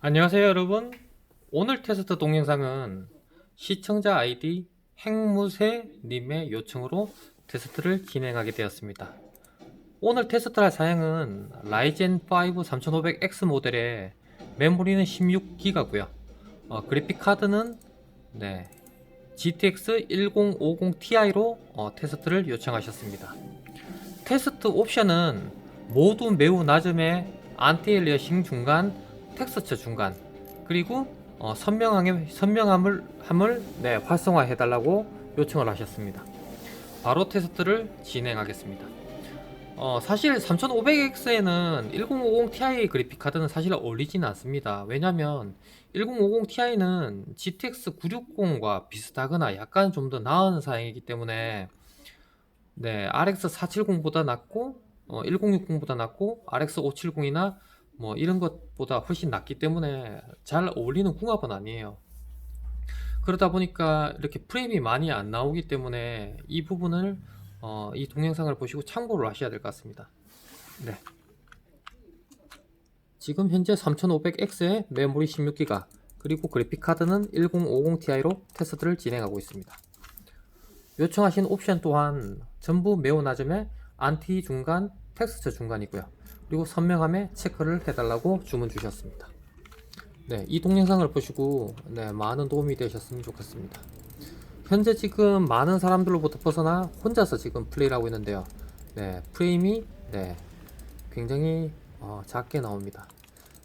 안녕하세요 여러분. 오늘 테스트 동영상은 시청자 아이디 행무새님의 요청으로 테스트를 진행하게 되었습니다. 오늘 테스트할 사양은 라이젠 5 3500X 모델의 메모리는 16기가고요. 어, 그래픽 카드는 네, GTX 1050 Ti로 어, 테스트를 요청하셨습니다. 테스트 옵션은 모두 매우 낮음의 안티엘리어싱 중간 텍스처 중간 그리고 어, 선명함을, 선명함을 함을 네, 활성화해 달라고 요청을 하셨습니다. 바로 테스트를 진행하겠습니다. 어, 사실 3500X에는 1050 Ti 그래픽 카드는 사실 어울리지는 않습니다. 왜냐면 1050 Ti는 GTX 960과 비슷하거나 약간 좀 더 나은 사양이기 때문에 네, RX 470보다 낫고 어, 1060보다 낫고 RX 570이나 뭐 이런 것보다 훨씬 낫기 때문에 잘 어울리는 궁합은 아니에요. 그러다 보니까 이렇게 프레임이 많이 안 나오기 때문에 이 부분을 어, 이 동영상을 보시고 참고를 하셔야 될 것 같습니다. 네. 지금 현재 3500X의 메모리 16기가 그리고 그래픽 카드는 1050 Ti로 테스트를 진행하고 있습니다. 요청하신 옵션 또한 전부 매우 낮음의 안티 중간, 텍스처 중간이고요. 그리고 선명함에 체크를 해달라고 주문 주셨습니다. 네, 이 동영상을 보시고 네, 많은 도움이 되셨으면 좋겠습니다. 현재 지금 많은 사람들로부터 벗어나 혼자서 지금 플레이를 하고 있는데요. 네, 프레임이 네, 굉장히 어, 작게 나옵니다.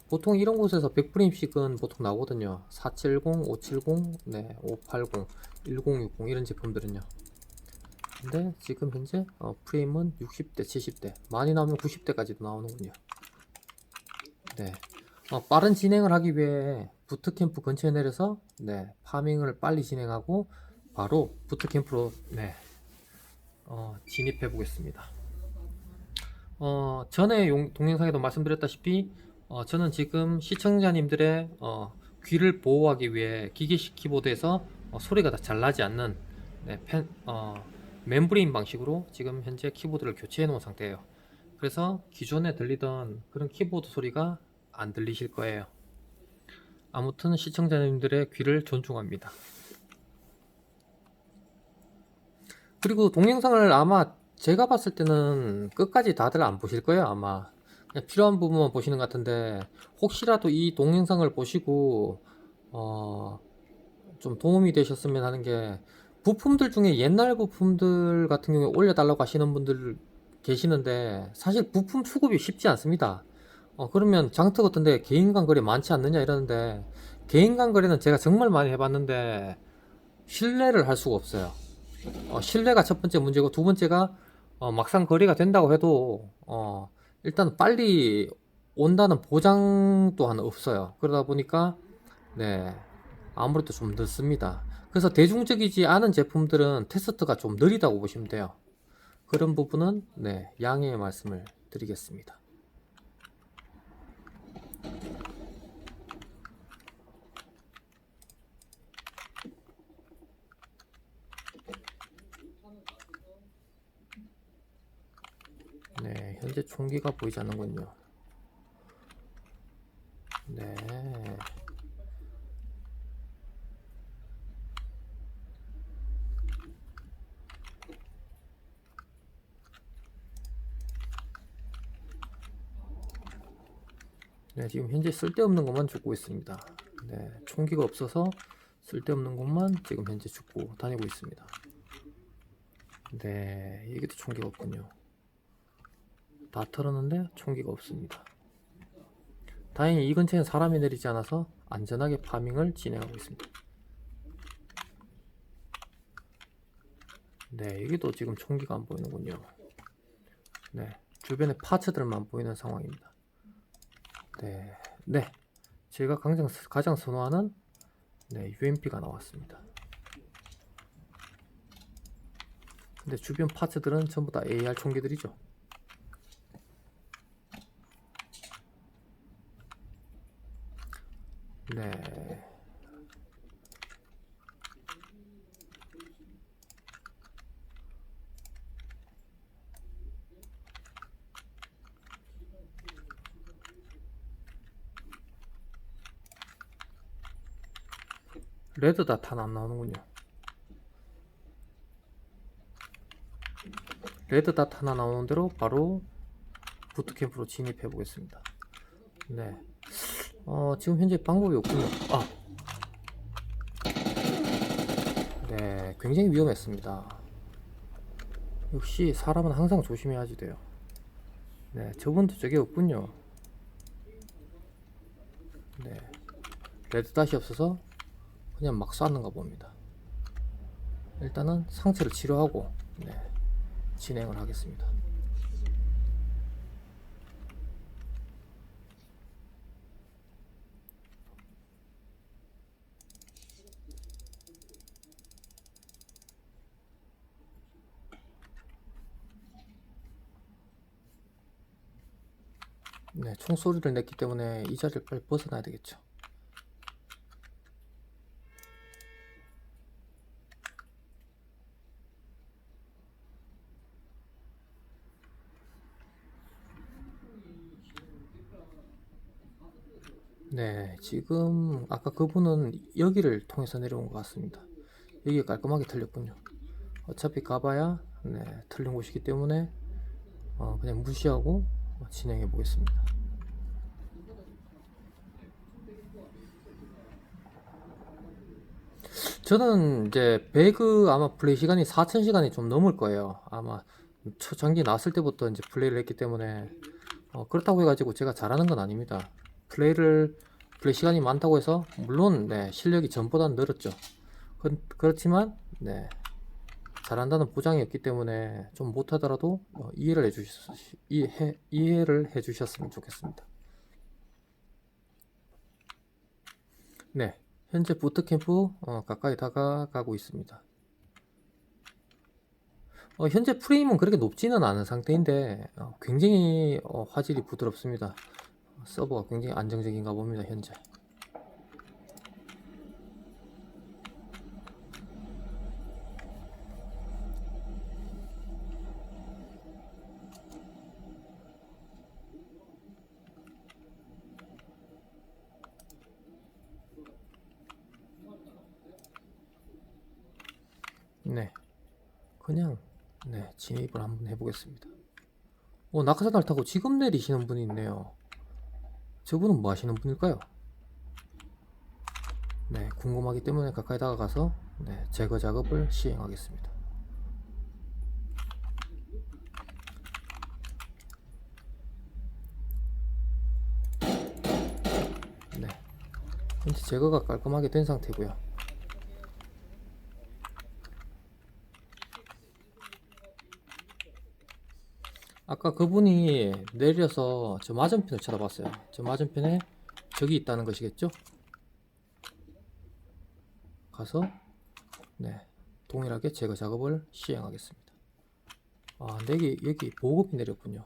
보통 이런 곳에서 100프레임씩은 보통 나오거든요. 470, 570, 네, 580, 1060 이런 제품들은요. 근데 지금 현재 어, 프레임은 60대, 70대, 많이 나오면 90대까지도 나오는군요. 네, 어, 빠른 진행을 하기 위해 부트캠프 근처에 내려서 네, 파밍을 빨리 진행하고 바로 부트캠프로 네, 어, 진입해 보겠습니다. 어, 전에 용- 동영상에도 말씀드렸다시피 어, 저는 지금 시청자님들의 어, 귀를 보호하기 위해 기계식 키보드에서 어, 소리가 다 잘 나지 않는 네, 펜, 어, 멤브레인 방식으로 지금 현재 키보드를 교체해 놓은 상태예요. 그래서 기존에 들리던 그런 키보드 소리가 안 들리실 거예요. 아무튼 시청자님들의 귀를 존중합니다. 그리고 동영상을 아마 제가 봤을 때는 끝까지 다들 안 보실 거예요, 아마. 필요한 부분만 보시는 것 같은데, 혹시라도 이 동영상을 보시고, 어, 좀 도움이 되셨으면 하는 게, 부품들 중에 옛날 부품들 같은 경우에 올려달라고 하시는 분들 계시는데, 사실 부품 수급이 쉽지 않습니다. 어, 그러면 장터 같은데 개인 간 거래 많지 않느냐 이러는데, 개인 간 거래는 제가 정말 많이 해봤는데, 신뢰를 할 수가 없어요. 어, 신뢰가 첫 번째 문제고, 두 번째가, 어, 막상 거래가 된다고 해도, 어, 일단 빨리 온다는 보장 또한 없어요. 그러다 보니까, 네, 아무래도 좀 늦습니다. 그래서 대중적이지 않은 제품들은 테스트가 좀 느리다고 보시면 돼요. 그런 부분은, 네, 양해의 말씀을 드리겠습니다. 네, 현재 총기가 보이지 않는군요. 네. 네, 지금 현재 쓸데없는 것만 죽고 있습니다. 네, 총기가 없어서 쓸데없는 것만 지금 현재 죽고 다니고 있습니다. 네, 여기도 총기가 없군요. 다 털었는데 총기가 없습니다. 다행히 이 근처엔 사람이 내리지 않아서 안전하게 파밍을 진행하고 있습니다. 네, 여기도 지금 총기가 안 보이는군요. 네, 주변에 파츠들만 보이는 상황입니다. 네, 네, 제가 가장, 가장 선호하는 네, UMP가 나왔습니다. 근데 주변 파츠들은 전부 다 AR 총기들이죠. 네. 레드닷 하나 안 나오는군요. 레드 닷 하나 나오는 대로 바로 부트캠프로 진입해 보겠습니다. 네. 어, 지금 현재 방법이 없군요. 아. 네, 굉장히 위험했습니다. 역시 사람은 항상 조심해야지 돼요. 네, 저분도 저게 없군요. 네, 레드 닷이 없어서 그냥 막 쐈는가 봅니다. 일단은 상처를 치료하고 네, 진행을 하겠습니다. 네, 총소리를 냈기 때문에 이 자리를 빨리 벗어나야 되겠죠. 네, 지금 아까 그분은 여기를 통해서 내려온 것 같습니다. 여기가 깔끔하게 틀렸군요. 어차피 가봐야 네, 틀린 곳이기 때문에 어, 그냥 무시하고 진행해 보겠습니다. 저는 이제 배그 아마 플레이 시간이 4,000시간이 좀 넘을 거예요. 아마 초창기 나왔을 때부터 이제 플레이를 했기 때문에 어, 그렇다고 해가지고 제가 잘하는 건 아닙니다. 플레이를 플레이 시간이 많다고 해서 물론 네, 실력이 전보다는 늘었죠. 그, 그렇지만 네, 잘한다는 보장이 없기 때문에 좀 못하더라도 어, 이해를 해주셨 이해 이해를 해주셨으면 좋겠습니다. 네, 현재 부트캠프 어, 가까이 다가가고 있습니다. 어, 현재 프레임은 그렇게 높지는 않은 상태인데 어, 굉장히 어, 화질이 부드럽습니다. 서버가 굉장히 안정적인가 봅니다 현재. 네, 그냥 네 진입을 한번 해보겠습니다. 오 낙하산을 타고 지금 내리시는 분이 있네요. 저분은 뭐 하시는 분일까요? 네, 궁금하기 때문에 가까이 다가가서 네, 제거 작업을 시행하겠습니다. 네, 현재 제거가 깔끔하게 된 상태고요. 아까 그분이 내려서 저 맞은편을 쳐다봤어요. 저 맞은편에 적이 있다는 것이겠죠? 가서 네 동일하게 제거 작업을 시행하겠습니다. 아, 여기 여기 보급이 내렸군요.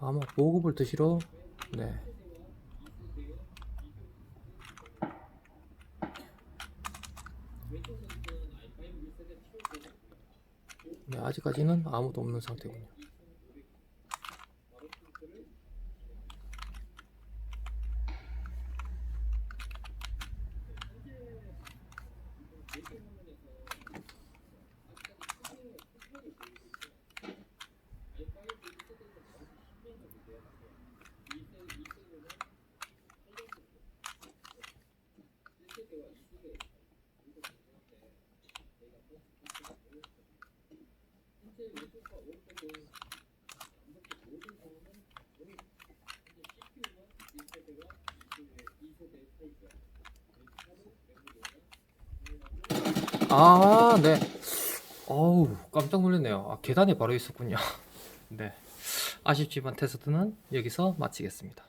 아마 보급을 드시러 네 네, 아직까지는 아무도 없는 상태군요. 아, 네. 어우, 깜짝 놀랐네요. 아, 계단이 바로 있었군요. 네. 아쉽지만 테스트는 여기서 마치겠습니다.